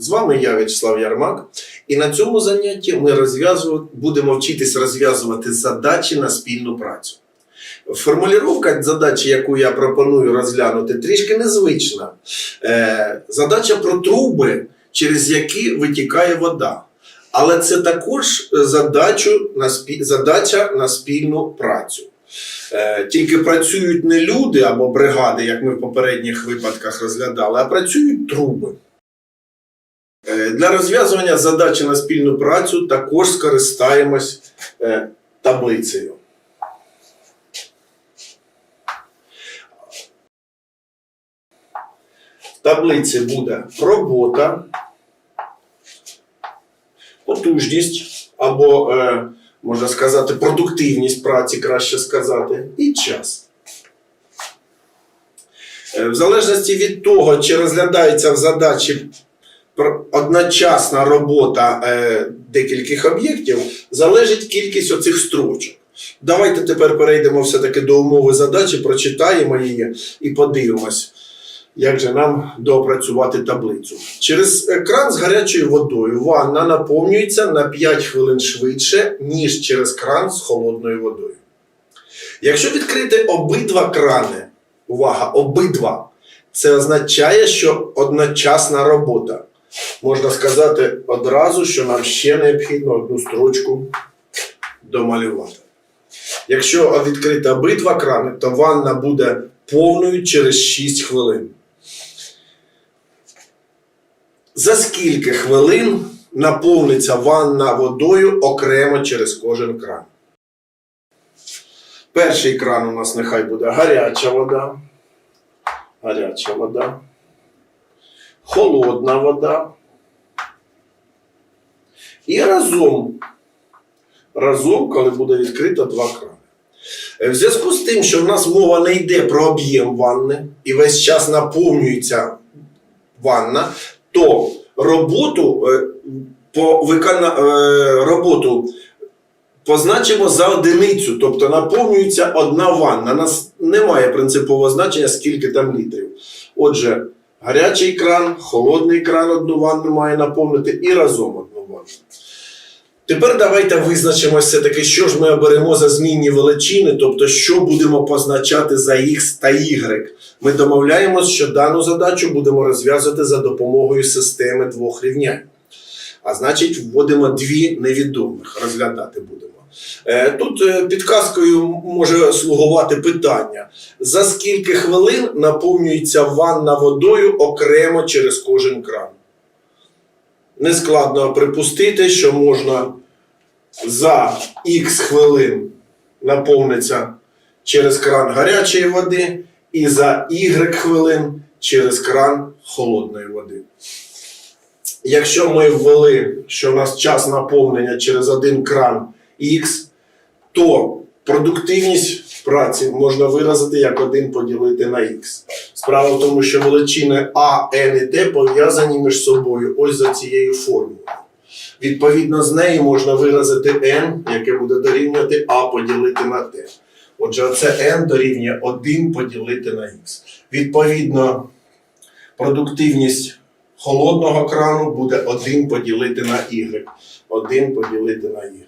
З вами я, Вячеслав Ярмак, і на цьому занятті ми будемо вчитись розв'язувати задачі на спільну працю. Формулювання задачі, яку я пропоную розглянути, трішки незвична. Е, задача про труби, через які витікає вода. Але це також задачу на спі... задача на спільну працю. Е, Тільки працюють не люди або бригади, як ми в попередніх випадках розглядали, а працюють труби. Е, Для розв'язування задачі на спільну працю також скористаємось е, таблицею. В таблиці буде робота, потужність або, е, можна сказати, продуктивність праці, краще сказати, і час. В залежності від того, чи розглядається в задачі одночасна робота е, декількох об'єктів, залежить кількість оцих строчок. Давайте тепер перейдемо все-таки до умови задачі, прочитаємо її і подивимось, як же нам доопрацювати таблицю. Через кран з гарячою водою ванна наповнюється на 5 хвилин швидше, ніж через кран з холодною водою. Якщо відкрити обидва крани, увага, обидва, це означає, що одночасна робота. Можна сказати одразу, що нам ще необхідно одну строчку домалювати. Якщо відкрити обидва крани, то ванна буде повною через 6 хвилин. За скільки хвилин наповниться ванна водою окремо через кожен кран? Перший кран у нас нехай буде гаряча вода. Гаряча вода. Холодна вода. І разом. Разом, коли буде відкрито два крани. Е, В зв'язку з тим, що в нас мова не йде про об'єм ванни і весь час наповнюється ванна, то роботу е, по викона... е, роботу позначимо за одиницю, тобто наповнюється одна ванна. У нас немає принципового значення, скільки там літрів. Отже, гарячий кран, холодний кран одну ванну має наповнити і разом одну ванну. Тепер давайте визначимо все-таки, що ж ми оберемо за змінні величини, тобто що будемо позначати за X та Y. Ми домовляємось, що дану задачу будемо розв'язувати за допомогою системи двох рівнянь. А значить, вводимо дві невідомих, розглядати будемо. Е, Тут е, підказкою може слугувати питання: за скільки хвилин наповнюється ванна водою окремо через кожен кран? Нескладно припустити, що можна за х хвилин наповниться через кран гарячої води, і за y хвилин через кран холодної води. Якщо ми ввели, що в нас час наповнення через один кран Х, то продуктивність праці можна виразити як 1 поділити на х. Справа в тому, що величини А, N і Т пов'язані між собою ось за цією формулою. Відповідно, з неї можна виразити n, яке буде дорівнювати А поділити на Т. Отже, оце n дорівнює 1 поділити на х. Відповідно, продуктивність холодного крану буде 1 поділити на y. 1 поділити на y.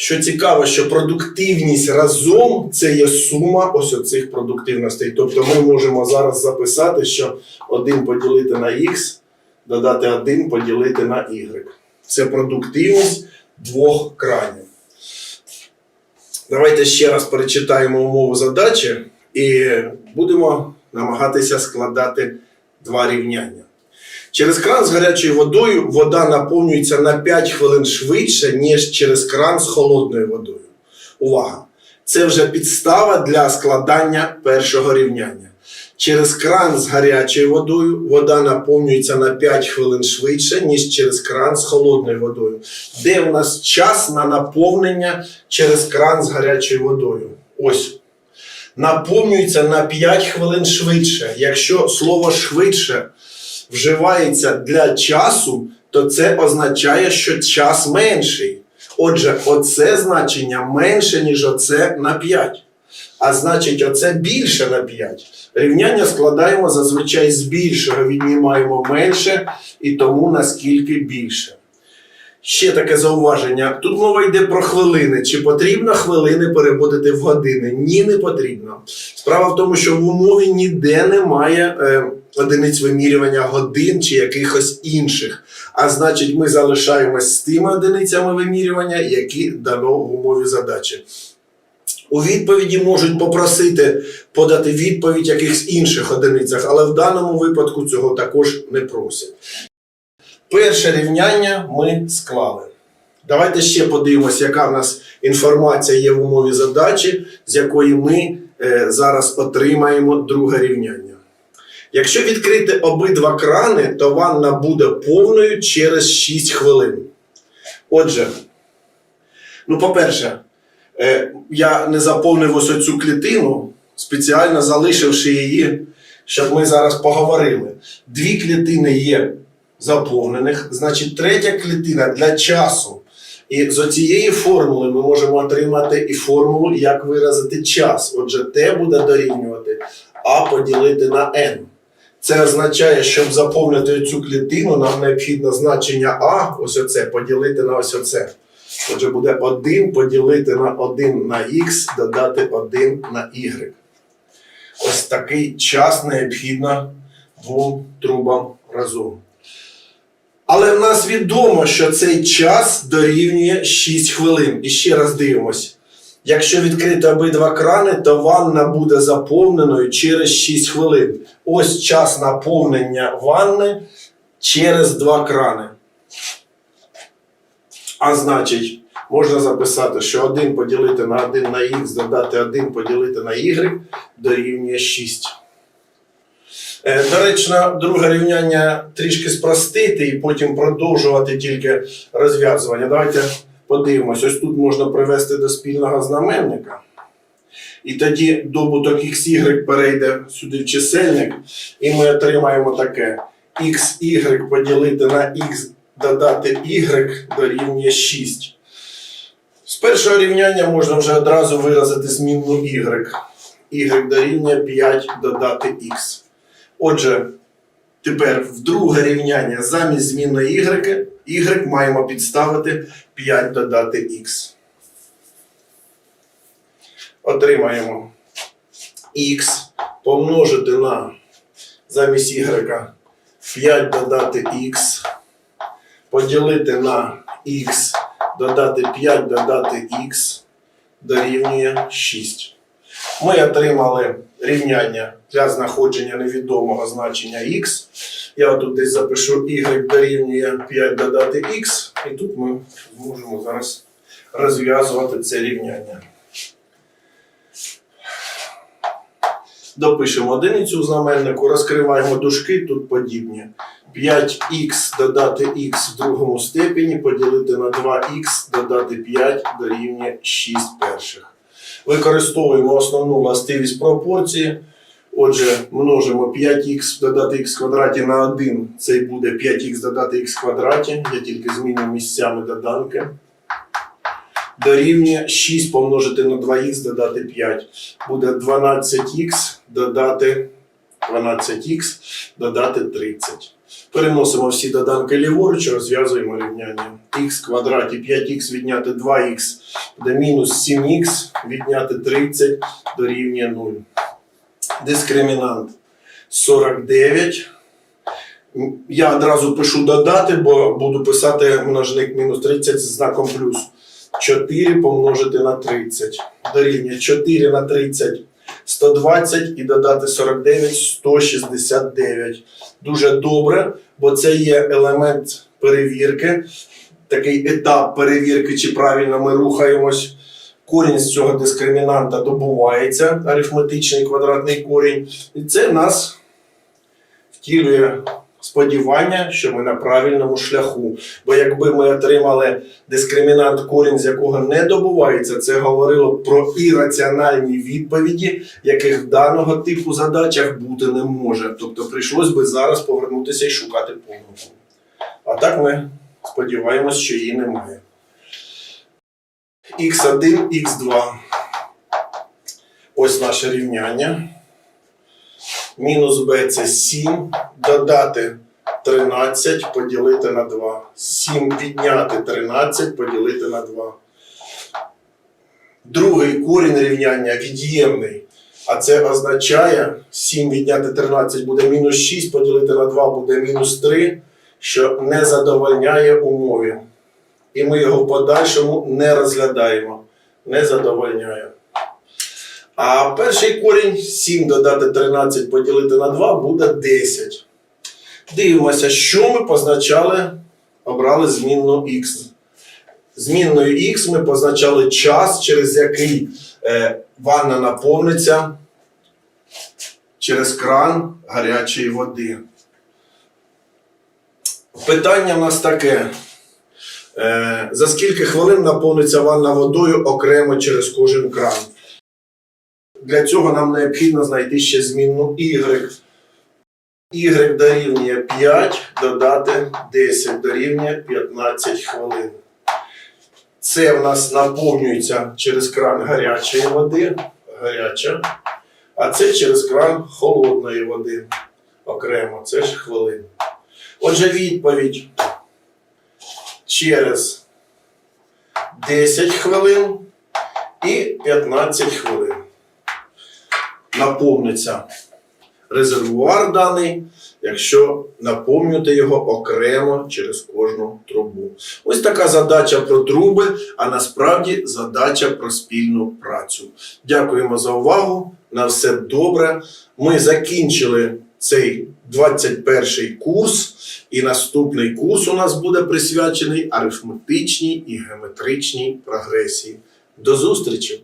Що цікаво, що продуктивність разом це є сума ось оцих продуктивностей. Тобто ми можемо зараз записати, що 1 поділити на х, додати 1 поділити на y. Це продуктивність двох кранів. Давайте ще раз перечитаємо умову задачі і будемо намагатися складати два рівняння. Через кран з гарячою водою вода наповнюється на 5 хвилин швидше, ніж через кран з холодною водою. Увага! Це вже підстава для складання першого рівняння. Через кран з гарячою водою вода наповнюється на 5 хвилин швидше, ніж через кран з холодною водою. Де в нас час на наповнення через кран з гарячою водою? Ось. Наповнюється на 5 хвилин швидше. Якщо слово швидше вживається для часу, то це означає, що час менший. Отже, оце значення менше, ніж оце на 5. А значить, оце більше на 5. Рівняння складаємо зазвичай з більшого, віднімаємо менше, і тому наскільки більше. Ще таке зауваження. Тут мова йде про хвилини. Чи потрібно хвилини переводити в години? Ні, не потрібно. Справа в тому, що в умові ніде немає е, одиниць вимірювання годин чи якихось інших. А значить, ми залишаємось з тими одиницями вимірювання, які дано в умові задачі. У відповіді можуть попросити подати відповідь якихось інших одиницях, але в даному випадку цього також не просять. Перше рівняння ми склали. Давайте ще подивимося, яка в нас інформація є в умові задачі, з якої ми е, зараз отримаємо друге рівняння. Якщо відкрити обидва крани, то ванна буде повною через 6 хвилин. Отже, ну, по-перше, е, я не заповнив ось оцю клітину, спеціально залишивши її, щоб ми зараз поговорили. Дві клітини є заповнених, значить, третя клітина для часу. І з цієї формули ми можемо отримати і формулу, як виразити час. Отже, Т буде дорівнювати А поділити на N. Це означає, щоб заповнити цю клітину, нам необхідно значення А, ось оце, поділити на ось оце. Отже, буде 1 поділити на 1 на Х, додати 1 на Y. Ось такий час необхідно двом трубам разом. Але в нас відомо, що цей час дорівнює 6 хвилин. І ще раз дивимось. Якщо відкрити обидва крани, то ванна буде заповненою через 6 хвилин. Ось час наповнення ванни через два крани. А значить, можна записати, що 1 поділити на 1 на х, додати 1 поділити на y дорівнює 6. Е, Доречно, друге рівняння трішки спростити і потім продовжувати тільки розв'язування. Давайте подивимось. Ось тут можна привести до спільного знаменника. І тоді добуток xy перейде сюди в чисельник, і ми отримаємо таке: xy поділити на x додати y дорівнює 6. З першого рівняння можна вже одразу виразити змінну y. y дорівнює 5 додати x. Отже, тепер в друге рівняння замість змінної y, y маємо підставити 5 додати x. Отримаємо x помножити на замість y 5 додати x, поділити на x, додати 5 додати x дорівнює 6 ми отримали рівняння для знаходження невідомого значення x. Я тут десь запишу y дорівнює 5 додати x, і тут ми можемо зараз розв'язувати це рівняння. Допишемо одиницю в знаменнику, розкриваємо дужки, тут подібні. 5х додати х в другому степені поділити на 2х додати 5 дорівнює 6 перших використовуємо основну властивість пропорції. Отже, множимо 5х додати х квадраті на 1, це буде 5х додати х квадраті. Я тільки зміню місцями доданки. Дорівнює 6 помножити на 2х додати 5. Буде 12х додати 12х додати 30. Переносимо всі доданки ліворуч, розв'язуємо рівняння. х квадраті 5х відняти 2х буде мінус 7х відняти 30 дорівнює 0. Дискримінант 49. Я одразу пишу додати, бо буду писати множник мінус 30 з знаком плюс. 4 помножити на 30. Дорівнює 4 на 30 120 і додати 49 169. Дуже добре, бо це є елемент перевірки, такий етап перевірки, чи правильно ми рухаємось. Корінь з цього дискримінанта добувається, арифметичний квадратний корінь, і це нас втілює сподівання, що ми на правильному шляху. Бо якби ми отримали дискримінант корінь, з якого не добувається, це говорило про ірраціональні відповіді, яких даного типу задачах бути не може. Тобто прийшлось би зараз повернутися і шукати помилку. А так ми сподіваємось, що її немає. Х1, х2. Ось наше рівняння. Мінус b це 7, додати 13, поділити на 2. 7 відняти 13, поділити на 2. Другий корінь рівняння від'ємний. А це означає 7 відняти 13 буде мінус 6, поділити на 2 буде мінус 3, що не задовольняє умові. І ми його в подальшому не розглядаємо. Не задовольняє. А перший корінь 7 додати 13 поділити на 2 буде 10. Дивимося, що ми позначали, обрали змінну х. Змінною х ми позначали час, через який е, ванна наповниться через кран гарячої води. Питання в нас таке. Е, за скільки хвилин наповниться ванна водою окремо через кожен кран? Для цього нам необхідно знайти ще змінну y. y дорівнює 5, додати 10 дорівнює 15 хвилин. Це в нас наповнюється через кран гарячої води, гаряча, а це через кран холодної води. Окремо, це ж хвилин. Отже, відповідь через 10 хвилин і 15 хвилин. Наповниться резервуар даний, якщо наповнювати його окремо через кожну трубу. Ось така задача про труби, а насправді задача про спільну працю. Дякуємо за увагу. На все добре. Ми закінчили цей 21 курс, і наступний курс у нас буде присвячений арифметичній і геометричній прогресії. До зустрічі!